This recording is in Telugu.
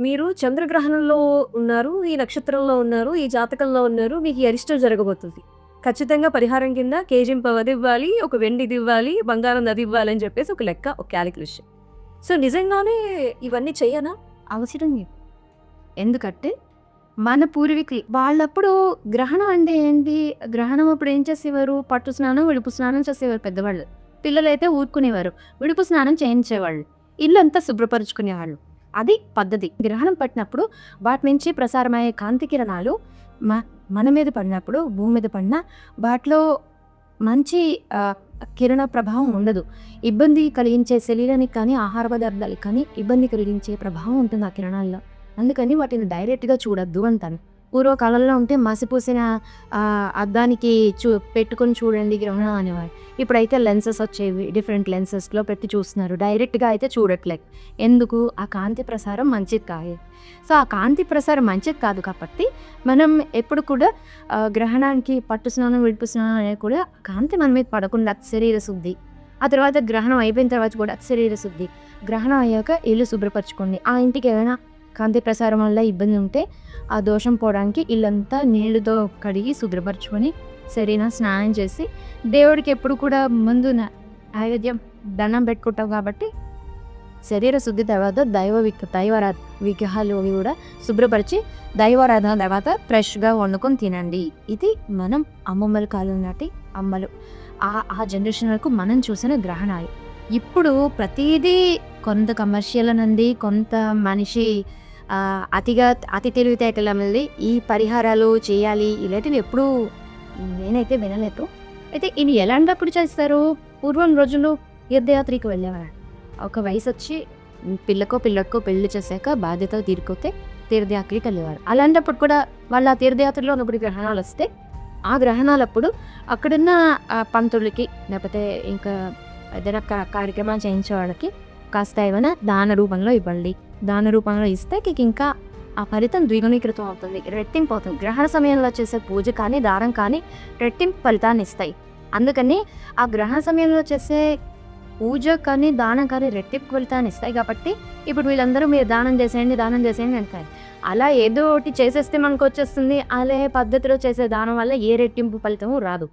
మీరు చంద్రగ్రహణంలో ఉన్నారు, ఈ నక్షత్రంలో ఉన్నారు, ఈ జాతకంలో ఉన్నారు. మీకు ఈ అరిష్టం జరగబోతుంది. ఖచ్చితంగా పరిహారం కింద కేజింపు అది ఇవ్వాలి ఒక వెండిదివ్వాలి, బంగారం అదివ్వాలి అని చెప్పేసి ఒక లెక్క, ఒక క్యాలిక్యులేషన్. సో, నిజంగానే ఇవన్నీ చేయనా అవసరం ఎందుకంటే, మన పూర్వీకులు వాళ్ళప్పుడు గ్రహణం అంటే ఏంటి? గ్రహణం అప్పుడు ఏం చేసేవారు? పట్టు స్నానం, విడుపు స్నానం చేసేవారు పెద్దవాళ్ళు. పిల్లలైతే ఊరుకునేవారు. విడుపు స్నానం చేయించేవాళ్ళు. ఇల్లంతా శుభ్రపరుచుకునేవాళ్ళు. అది పద్ధతి. గ్రహణం పట్టినప్పుడు వాటి నుంచి ప్రసారమయ్యే కాంతి కిరణాలు మ మన మీద పడినప్పుడు, భూమి మీద పడిన వాటిలో మంచి కిరణ ప్రభావం ఉండదు. ఇబ్బంది కలిగించే శరీరానికి కానీ, ఆహార పదార్థాలకు కానీ ఇబ్బంది కలిగించే ప్రభావం ఉంటుంది ఆ కిరణాల్లో. అందుకని వాటిని డైరెక్ట్‌గా చూడద్దు అంటాను. పూర్వకాలంలో ఉంటే మసిపూసిన అద్దానికి చూ పెట్టుకొని చూడండి గ్రహణం అనేవారు. ఇప్పుడైతే లెన్సెస్ వచ్చేవి. డిఫరెంట్ లెన్సెస్‌లో పెట్టి చూస్తున్నారు. డైరెక్ట్‌గా అయితే చూడట్లేదు. ఎందుకు? ఆ కాంతి ప్రసారం మంచిది కాదు. సో, ఆ కాంతి ప్రసారం మంచిది కాదు కాబట్టి మనం ఎప్పుడు కూడా గ్రహణానికి పట్టు స్నానం, విడుపు స్నానం అనేది కూడా కాంతి మన మీద పడకుండా శరీర శుద్ధి. ఆ తర్వాత గ్రహణం అయిపోయిన తర్వాత కూడా శరీర శుద్ధి. గ్రహణం అయ్యాక ఇల్లు శుభ్రపరచుకోండి. ఆ ఇంటికి ఏమైనా కాంతి ప్రసారం వల్ల ఇబ్బంది ఉంటే ఆ దోషం పోవడానికి ఇల్లంతా నీళ్ళతో కడిగి శుభ్రపరచుకొని సరైన స్నానం చేసి దేవుడికి ఎప్పుడు కూడా ముందు న నైవేద్యం దండం పెట్టుకుంటాం కాబట్టి శరీర శుద్ధి తర్వాత దైవ విక్ దైవరా విగ్రహాలు అవి కూడా శుభ్రపరిచి దైవారాధన తర్వాత ఫ్రెష్‌గా వండుకొని తినండి. ఇది మనం అమ్మమ్మల కాలం నాటి అమ్మలు. ఆ ఆ జనరేషన్ వరకు మనం చూసిన గ్రహణాలు. ఇప్పుడు ప్రతిదీ కొంత కమర్షియల్ అనండి, కొంత మనిషి అతిగా అతి తెలివితేటల మళ్ళీ ఈ పరిహారాలు చేయాలి ఇలాంటివి ఎప్పుడూ నేనైతే వినలేదు. అయితే ఇది ఎలాంటప్పుడు చేస్తారు? పూర్వం రోజుల్లో తీర్థయాత్రికి వెళ్ళేవారు. ఒక వయసు వచ్చి పిల్లకో, పిల్లకో పెళ్ళి చేశాక బాధ్యత తీరుకొతే తీర్థయాత్రికి వెళ్ళేవారు. అలాంటప్పుడు కూడా వాళ్ళు ఆ తీర్థయాత్రలో ఉన్నప్పుడు గ్రహణాలు వస్తే, ఆ గ్రహణాలప్పుడు అక్కడున్న పంతులకి లేకపోతే ఇంకా ఏదైనా క కార్యక్రమాలు చేయించే వాళ్ళకి కాస్త ఏమైనా దాన రూపంలో ఇవ్వండి. దాన రూపంలో ఇస్తే ఇంకా ఆ ఫలితం ద్విగుణీకృతం అవుతుంది. రెట్టింపు అవుతుంది. గ్రహణ సమయంలో చేసే పూజ కానీ, దానం కానీ రెట్టింపు ఫలితాన్ని ఇస్తాయి. అందుకని ఆ గ్రహణ సమయంలో చేసే పూజ కానీ, దానం కానీ రెట్టింపు ఫలితాన్ని ఇస్తాయి కాబట్టి ఇప్పుడు వీళ్ళందరూ మీరు దానం చేసేయండి, దానం చేసేయండి అంటారు. అలా ఏదో ఒకటి చేసేస్తే మనకు వచ్చేస్తుంది అదే పద్ధతిలో చేసే దానం వల్ల ఏ రెట్టింపు ఫలితము రాదు.